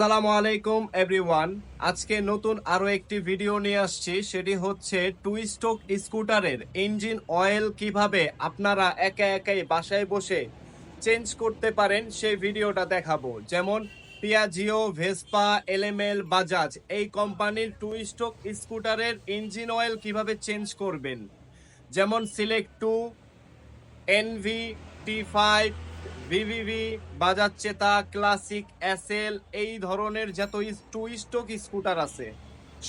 আসসালামু আলাইকুম এভরিওয়ান আজকে নতুন আরও একটি ভিডিও নিয়ে আসছি। সেটি হচ্ছে টু স্ট্রোক স্কুটারের ইঞ্জিন অয়েল কীভাবে আপনারা একা একাই বাসায় বসে চেঞ্জ করতে পারেন, সেই ভিডিওটা দেখাবো। যেমন পিয়াজিও ভেসপা এলএমএল বাজাজ এই কোম্পানির টু স্ট্রোক স্কুটারের ইঞ্জিন অয়েল কীভাবে চেঞ্জ করবেন? যেমন select two NV T five VVV Bajaj Chetak Classic, SL, এই ধরনের যত টু স্ট্রোক স্কুটার আছে,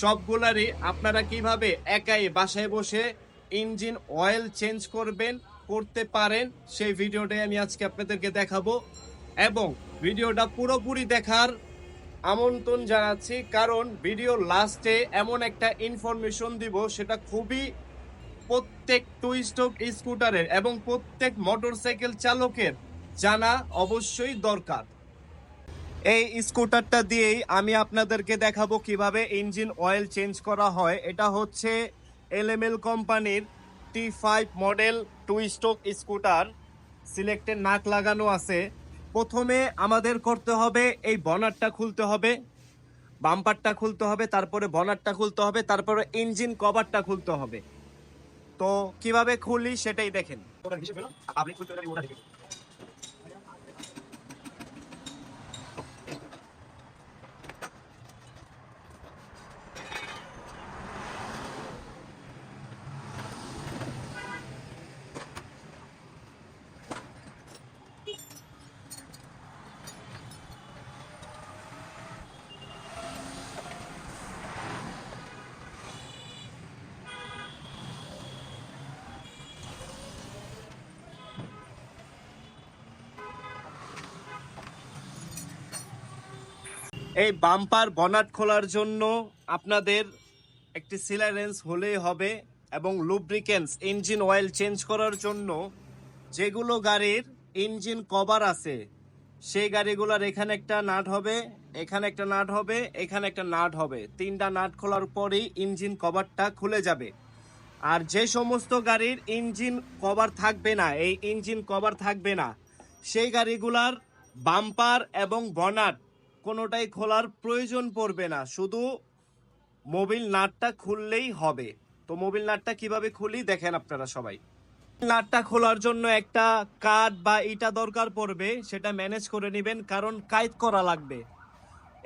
সবগুলারই আপনারা কীভাবে একাই বাসায় বসে ইঞ্জিন অয়েল চেঞ্জ করবেন, করতে পারেন, সেই ভিডিওটাই আমি আজকে আপনাদেরকে দেখাবো। এবং ভিডিওটা পুরোপুরি দেখার আমন্ত্রণ জানাচ্ছি, কারণ ভিডিও লাস্টে এমন একটা ইনফরমেশন দিব, সেটা খুবই প্রত্যেক টু স্ট্রোক স্কুটারের এবং প্রত্যেক মোটরসাইকেল চালকের জানা অবশ্যই দরকার। এই স্কুটারটা দিয়েই আমি আপনাদেরকে দেখাবো কীভাবে ইঞ্জিন অয়েল চেঞ্জ করা হয়। এটা হচ্ছে এলএমএল কোম্পানির T five model two stroke scooter. Selected নাক লাগানো আছে। প্রথমে আমাদের করতে হবে এই বনারটা খুলতে হবে, বাম্পারটা খুলতে হবে, তারপরে বনারটা খুলতে হবে, তারপরে ইঞ্জিন কভারটা খুলতে হবে। তো কীভাবে খুলি সেটাই দেখেন। এই বাম্পার বনাট খোলার জন্য আপনাদের একটি সিলারেন্স হলেই হবে এবং লুব্রিকেন্স ইঞ্জিন অয়েল চেঞ্জ করার জন্য যেগুলো গাড়ির ইঞ্জিন কভার আছে, সেই গাড়িগুলোর এখানে একটা নাট হবে, এখানে একটা নাট হবে, এখানে একটা নাট হবে। তিনটা নাট খোলার পরেই ইঞ্জিন কভারটা খুলে যাবে। আর যে সমস্ত গাড়ির ইঞ্জিন কভার থাকবে না, এই ইঞ্জিন কভার থাকবে না, সেই গাড়িগুলার বাম্পার এবং বনাট কোনোটাই খোলার প্রয়োজন পড়বে না, শুধু মোবিল নাটটা খুললেই হবে। তো মোবিল নাটটা কীভাবে খুলি দেখেন আপনারা সবাই। নাটটা খোলার জন্য একটা কাঠ বা ইটা দরকার পড়বে, সেটা ম্যানেজ করে নেবেন, কারণ কাইত করা লাগবে।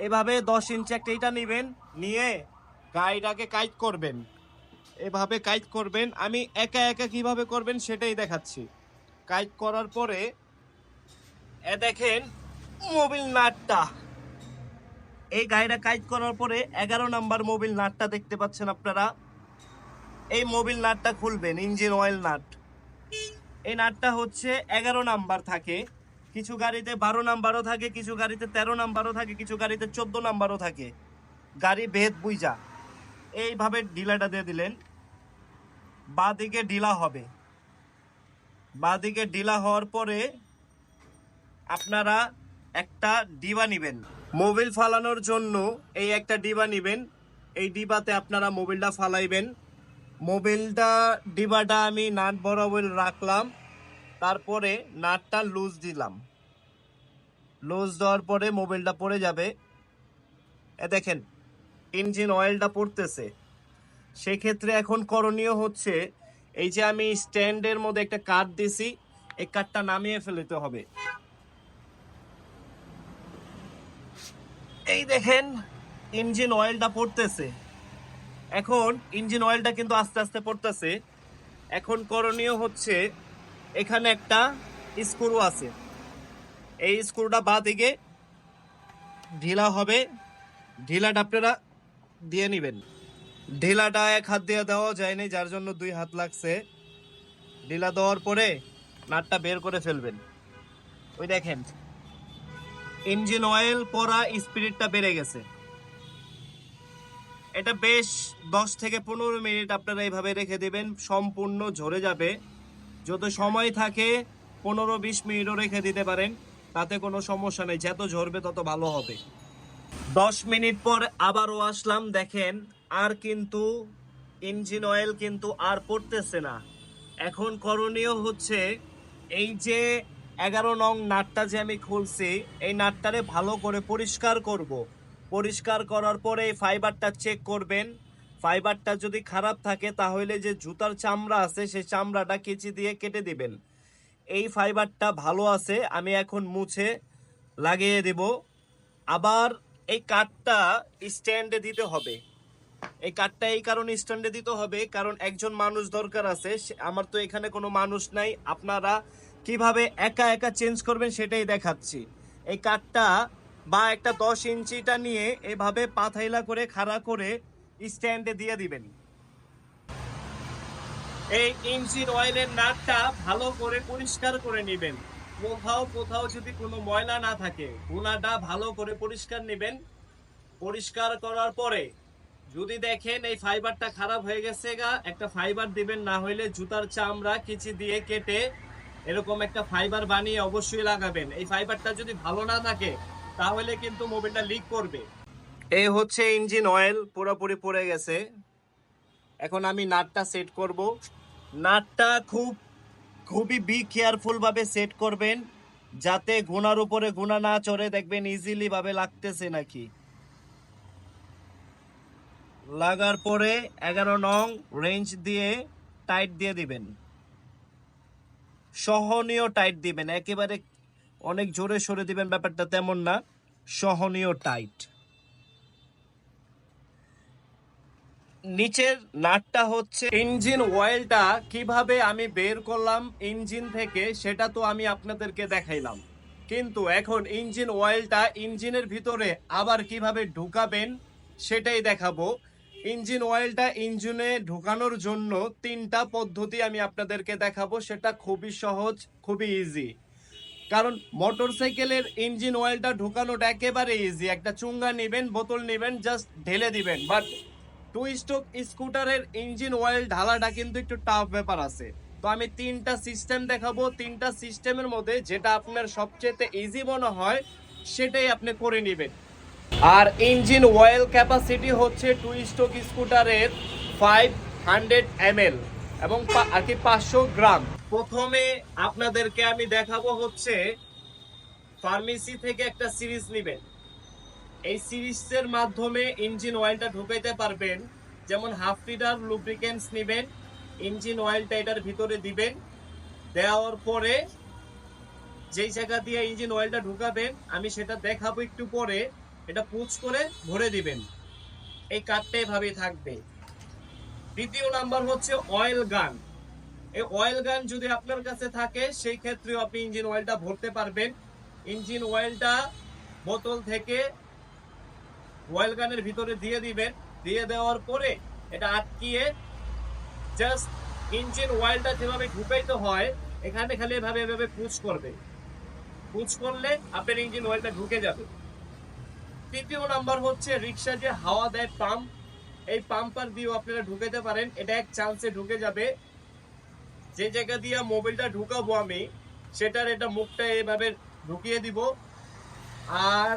এভাবে দশ ইঞ্চি একটা ইটা নেবেন, নিয়ে গাড়িটাকে কাইত করবেন। এভাবে কাইত করবেন, আমি একা একা কীভাবে করবেন সেটাই দেখাচ্ছি। কাইত করার পরে, এ দেখেন, মোবিল নাটটা। এই গাড়িটা কাজ করার পরে এগারো নাম্বার মোবিল নাটটা দেখতে পাচ্ছেন আপনারা। এই মোবিল নাটটা খুলবেন, ইঞ্জিন অয়েল নাট। এই নাটটা হচ্ছে এগারো নাম্বার থাকে, কিছু গাড়িতে বারো নাম্বারও থাকে, কিছু গাড়িতে তেরো নাম্বারও থাকে, কিছু গাড়িতে চোদ্দ নাম্বারও থাকে। গাড়ি ভেদ বুইজা। এইভাবে ঢিলাটা দিয়ে দিলেন। বা দিকে ঢিলা হবে। বা দিকে ঢিলা হওয়ার পরে আপনারা একটা ডিবা নিবেন। মোবিল ফালানোর জন্য এই একটা ডিবা নিবেন। এই ডিবাতে আপনারা মোবিলটা ফালাইবেন। মোবিলটা, ডিবাটা আমি নাট বরাবর রাখলাম। তারপরে নাটটা লুজ দিলাম। লুজ দেওয়ার পরে মোবিলটা পড়ে যাবে। এ দেখেন, ইঞ্জিন অয়েলটা পড়তেছে। সেক্ষেত্রে এখন করণীয় হচ্ছে, এই যে আমি স্ট্যান্ডের মধ্যে একটা কাঠ দিছি, এই কাঠটা নামিয়ে ফেলতে হবে। এই দেখেন ইঞ্জিন অয়েলটা পড়তেছে। এখন ইঞ্জিন অয়েলটা কিন্তু আস্তে আস্তে পড়তেছে। এখন করণীয় হচ্ছে, এখানে একটা স্ক্রু আছে। এই স্ক্রুটা বা দিকে ঢিলা হবে। ঢিলাটা আপনারা দিয়ে নেবেন। ঢিলাটা এক হাত দিয়ে দেওয়া যায়নি, যার জন্য দুই হাত লাগছে। ঢিলা দেওয়ার পরে নাটটা বের করে ফেলবেন। ওই দেখেন ইঞ্জিন অয়েল পরা স্পিরিটটা বেড়ে গেছে। এটা বেশ দশ থেকে পনেরো মিনিট আপনারা এইভাবে রেখে দেবেন, সম্পূর্ণ ঝরে যাবে। যত সময় থাকে, পনেরো বিশ মিনিটও রেখে দিতে পারেন, তাতে কোনো সমস্যা নেই, যত ঝরবে তত ভালো হবে। দশ মিনিট পর আবারও আসলাম, দেখেন, আর কিন্তু ইঞ্জিন অয়েল কিন্তু আর পড়তেছে না। এখন করণীয় হচ্ছে, এই যে এগারো নং নাটটা যে আমি খুলছি, এই নাটটারে ভালো করে পরিষ্কার করব। পরিষ্কার করার পরে এই ফাইবারটা চেক করবেন। ফাইবারটা যদি খারাপ থাকে, তাহলে যে জুতার চামড়া আছে সেই চামড়াটা কেচি দিয়ে কেটে দিবেন। এই ফাইবারটা ভালো আছে, আমি এখন মুছে লাগিয়ে দেব। আবার এই কাঠটা স্ট্যান্ডে দিতে হবে। এই কাঠটা এই কারণে স্ট্যান্ডে দিতে হবে, কারণ একজন মানুষ দরকার আছে আমার তো এখানে কোনো মানুষ নাই। আপনারা কীভাবে একা একা চেঞ্জ করবেন সেটাই দেখাচ্ছি। এই কাঠটা বা একটা দশ ইঞ্চিটা নিয়ে এভাবে পাথাইলা করে, খাড়া করে স্ট্যান্ডে দিয়ে দিবেন। এই ইঞ্জিন অয়েলের নাটটা ভালো করে পরিষ্কার করে নেবেন। কোথাও কোথাও যদি কোনো ময়লা না থাকে গুণাটা ভালো করে পরিষ্কার নেবেন। পরিষ্কার করার পরে যদি দেখেন এই ফাইবারটা খারাপ হয়ে গেছে গা, একটা ফাইবার দিবেন না হইলে জুতার চামড়া, কিচি দিয়ে কেটে এরকম একটা ফাইবার বানিয়ে অবশ্যই লাগাবেন। এই ফাইবারটা যদি ভালো না থাকে, তাহলে কিন্তু মোবিলটা লিক করবে। এই হচ্ছে ইঞ্জিন অয়েল পুরোপুরি পড়ে গেছে। এখন আমি নাটটা সেট করব। নাটটা খুব, খুবই বি কেয়ারফুল ভাবে সেট করবেন, যাতে গুণার উপরে গুণা না চড়ে দেখবেন ইজিলি ভাবে লাগতেছে নাকি। লাগার পরে এগারো নং রেঞ্জ দিয়ে টাইট দিয়ে দিবেন। সহনীয় টাইট দিবেন। একেবারে অনেক জোরে সরে দিবেন ব্যাপারটা তেমন না, সহনীয় টাইট নিচের নাটটা হচ্ছে ইঞ্জিন অয়েলটা কীভাবে আমি বের করলাম ইঞ্জিন থেকে, সেটা তো আমি আপনাদেরকে দেখাইলাম। কিন্তু এখন ইঞ্জিন অয়েলটা ইঞ্জিনের ভিতরে আবার কীভাবে ঢুকাবেন, সেটাই দেখাবো। ইঞ্জিন অয়েলটা ইঞ্জিনে ঢোকানোর জন্য তিনটা পদ্ধতি আমি আপনাদেরকে দেখাবো। সেটা খুবই সহজ, খুবই ইজি কারণ মোটরসাইকেলের ইঞ্জিন অয়েলটা ঢোকানোটা একেবারে ইজি একটা চুঙ্গা নেবেন, বোতল নেবেন জাস্ট ঢেলে দিবেন। বাট টু স্ট্রোক স্কুটারের ইঞ্জিন অয়েল ঢালাটা কিন্তু একটু টাফ ব্যাপার আছে। তো আমি তিনটা সিস্টেম দেখাবো। তিনটা সিস্টেমের মধ্যে যেটা আপনার সবচেয়ে ইজি মনে হয়, সেটাই আপনি করে নেবেন। আর ইঞ্জিন অয়েল ক্যাপাসিটি হচ্ছে টু স্ট্রোক স্কুটারের ফাইভ হান্ড্রেড এম এল এবং আর কি পাঁচশো গ্রাম। প্রথমে আপনাদেরকে আমি দেখাবো হচ্ছে ফার্মেসি থেকে একটা সিরিজ নেবেন। এই সিরিজের মাধ্যমে ইঞ্জিন অয়েলটা ঢুকাইতে পারবেন। যেমন হাফ লিটার লুব্রিকেন্টস নেবেন, ইঞ্জিন অয়েলটা এটার ভিতরে দিবেন। দেওয়ার পরে যেই জায়গা দিয়ে ইঞ্জিন অয়েলটা ঢুকাবেন, আমি সেটা দেখাবো একটু পরে। এটা পুচ করে ভরে দিবেন। এই কাঠটা এভাবেই থাকবে। দ্বিতীয় নাম্বার হচ্ছে অয়েল গান এই অয়েল গান যদি আপনার কাছে থাকে, সেই ক্ষেত্রেও আপনি ইঞ্জিন অয়েলটা ভরতে পারবেন। ইঞ্জিন অয়েলটা বোতল থেকে অয়েল গানের ভিতরে দিয়ে দিবেন। দিয়ে দেওয়ার পরে এটা আটকিয়ে জাস্ট ইঞ্জিন অয়েলটা যেভাবে ঢুকাইতে হয়, এখানে খালি এভাবে এভাবে পুচ করবে। পুচ করলে আপনার ইঞ্জিন অয়েলটা ঢুকে যাবে। তৃতীয় নাম্বার হচ্ছে রিক্সা যে হাওয়া দেয় পাম্প এই পাম্পার দিয়েও আপনারা ঢুকাতে পারেন। এটা এক চান্সে ঢুকে যাবে। যে জায়গা দিয়ে মোবিলটা ঢুকাবো আমি, সেটার এটা মুখটা এভাবে ঢুকিয়ে দিব। আর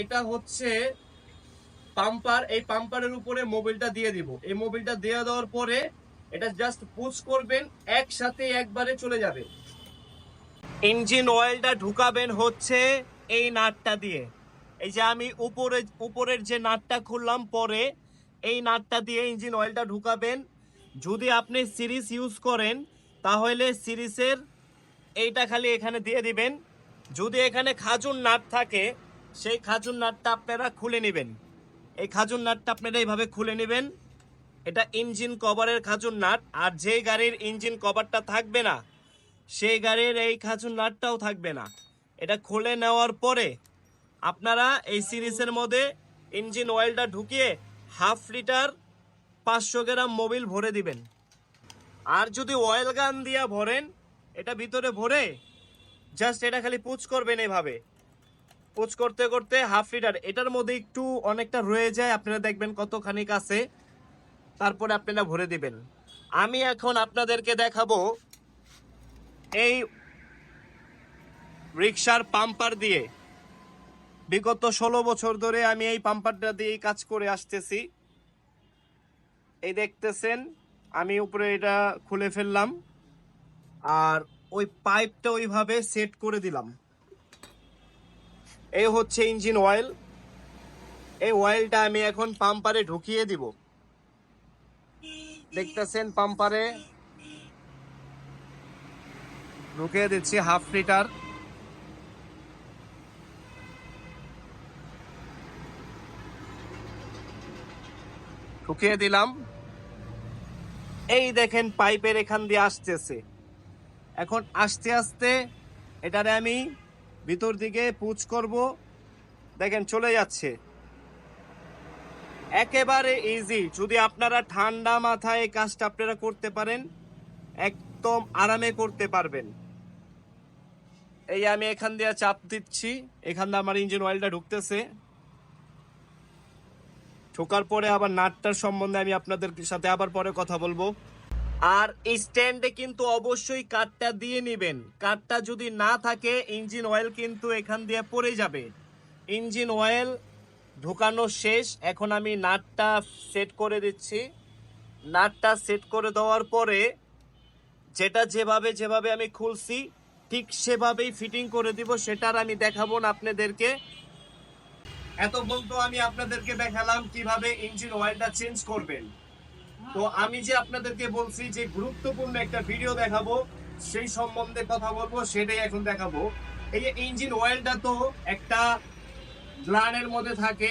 এটা হচ্ছে পাম্পার এই পাম্পারের উপরে মোবিলটা দিয়ে দিব। এই মোবিলটা দিয়ে দেওয়ার পরে এটা জাস্ট পুশ করবেন, একসাথে একবারে চলে যাবে। ইঞ্জিন অয়েলটা ঢুকাবেন হচ্ছে এই নাটটা দিয়ে। এই যে আমি উপরে, উপরের যে নাটটা খুললাম পরে, এই নাটটা দিয়ে ইঞ্জিন অয়েলটা ঢুকাবেন। যদি আপনি সিরিজ ইউজ করেন, তাহলে সিরিজের এইটা খালি এখানে দিয়ে দিবেন। যদি এখানে খাজুর নাট থাকে, সেই খাজুর নাটটা আপনারা খুলে নেবেন। এই খাজুর নাটটা আপনারা এইভাবে খুলে নেবেন। এটা ইঞ্জিন কভারের খাজুর নাট, আর যে গাড়ির ইঞ্জিন কভারটা থাকবে না, সেই গাড়ির এই খাজুর নাটটাও থাকবে না। এটা খুলে নেওয়ার পরে আপনারা এই সিরিজের মধ্যে ইঞ্জিন অয়েলটা ঢুকিয়ে হাফ লিটার পাঁচশো গ্রাম মোবিল ভরে দিবেন। আর যদি অয়েল গান দিয়া ভরেন, এটা ভিতরে ভরে জাস্ট এটা খালি পুচ করবেন এইভাবে পুচ করতে করতে হাফ লিটার, এটার মধ্যে একটু অনেকটা রয়ে যায়, আপনারা দেখবেন কতখানি কাছে। তারপরে আপনারা ভরে দিবেন। আমি এখন আপনাদেরকে দেখাবো এই রিক্সার পাম্পার দিয়ে বিগত ষোলো বছর ধরে আমি এই পাম্পারটা দিয়েই কাজ করে আসতেছি। এই দেখতেছেন, আমি উপরে এটা খুলে ফেললাম। আর ওই পাইপটা ওইভাবে সেট করে দিলাম। এই হচ্ছে ইঞ্জিন অয়েল এই অয়েলটা আমি এখন পাম্পারে ঢুকিয়ে দিব। দেখতেছেন পাম্পারে ঢুকিয়ে দিচ্ছি হাফ লিটার ঢুকিয়ে দিলাম। এই দেখেন পাইপের এখান দিয়ে আসতেছে। এখন আস্তে আস্তে এটারে আমি ভিতর দিকে পুচ করব। দেখেন চলে যাচ্ছে। একেবারে ইজি যদি আপনারা ঠান্ডা মাথায় এই কাজটা আপনারা করতে পারেন, একদম আরামে করতে পারবেন। এই আমি এখান দিয়ে চাপ দিচ্ছি। এখান দিয়ে আমার ইঞ্জিন অয়েলটা ঢুকতেছে। ঢোকার পরে আবার নাটটার সম্বন্ধে আমি আপনাদের সাথে আবার পরে কথা বলব। আর এই স্ট্যান্ডে কিন্তু অবশ্যই কাঠটা দিয়ে নেবেন। কাঠটা যদি না থাকে, ইঞ্জিন অয়েল কিন্তু এখান দিয়ে পড়ে যাবে। ইঞ্জিন অয়েল ঢোকানো শেষ। এখন আমি নাটটা সেট করে দিচ্ছি। নাটটা সেট করে দেওয়ার পরে যেটা যেভাবে যেভাবে আমি খুলছি, ঠিক সেভাবেই ফিটিং করে দিব সেটার আমি দেখাবো না আপনাদেরকে। এত বলতো আমি আপনাদেরকে দেখালাম কীভাবে ইঞ্জিন অয়েলটা চেঞ্জ করবেন। তো আমি যে আপনাদেরকে বলছি যে গুরুত্বপূর্ণ একটা ভিডিও দেখাবো, সেই সম্বন্ধে কথা বলব, সেটাই এখন দেখাবো। এই ইঞ্জিন অয়েলটা তো একটা গ্লানের মধ্যে থাকে।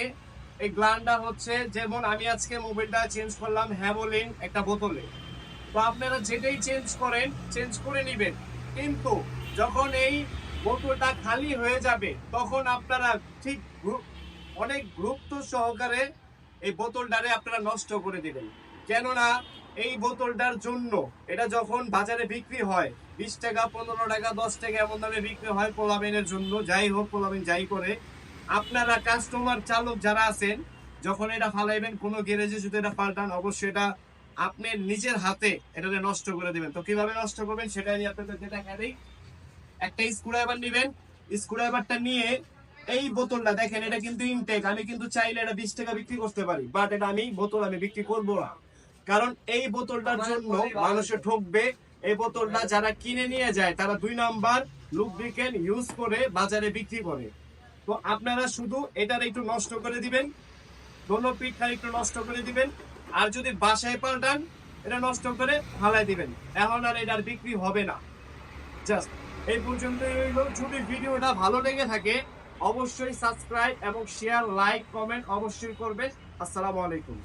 এই গ্লানটা হচ্ছে যেমন আমি আজকে মোবাইলটা চেঞ্জ করলাম হ্যাভোলিন একটা বোতলে। তো আপনারা যেটাই চেঞ্জ করেন চেঞ্জ করে নেবেন। কিন্তু যখন এই বোতলটা খালি হয়ে যাবে, তখন আপনারা ঠিক অনেক গুরুত্ব সহকারে এই বোতলটারে আপনারা নষ্ট করে দিবেন। কেননা এই বোতলটার জন্য এটা যখন বাজারে বিক্রি হয়, বিশ টাকা, পনেরো টাকা, দশ টাকা এমন দামে বিক্রি হয় পোলাবেনের জন্য, যাই হোক পোলাবেন যাই করে, আপনারা কাস্টমার চালক যারা আছেন, যখন এটা ফালাইবেন, কোনো গ্যারেজে যদি এটা পাল্টান, অবশ্যই এটা আপনি নিজের হাতে এটাকে নষ্ট করে দেবেন। তো কীভাবে নষ্ট করবেন সেটা আপনাদেরকে দেখা দিই একটা স্ক্রুড্রাইভার নেবেন। স্ক্রুড্রাইভারটা নিয়ে এই বোতলটা দেখেন এটা কিন্তু ইনটেক আমি কিন্তু চাইলে এটা বিশ টাকা বিক্রি করতে পারি বাট এটা আমি বোতল আমি বিক্রি করব না। কারণ এই বোতলটার জন্য মানুষে ঠকবে। এই বোতলটা যারা কিনে নিয়ে যায় তারা দুই নাম্বার লুব্রিকেন্ট ইউজ করে বাজারে বিক্রি করে। তো আপনারা শুধু এটার একটু নষ্ট করে দিবেন দোনো পিঠটা একটু নষ্ট করে দিবেন আর যদি বাসায় পাল্টান এটা নষ্ট করে ফালাই দিবেন। এখন আর এটার বিক্রি হবে না। জাস্ট এই পর্যন্ত যদি ভিডিওটা ভালো লেগে থাকে অবশ্যই সাবস্ক্রাইব এবং শেয়ার লাইক কমেন্ট অবশ্যই করবেন। আসসালামু আলাইকুম।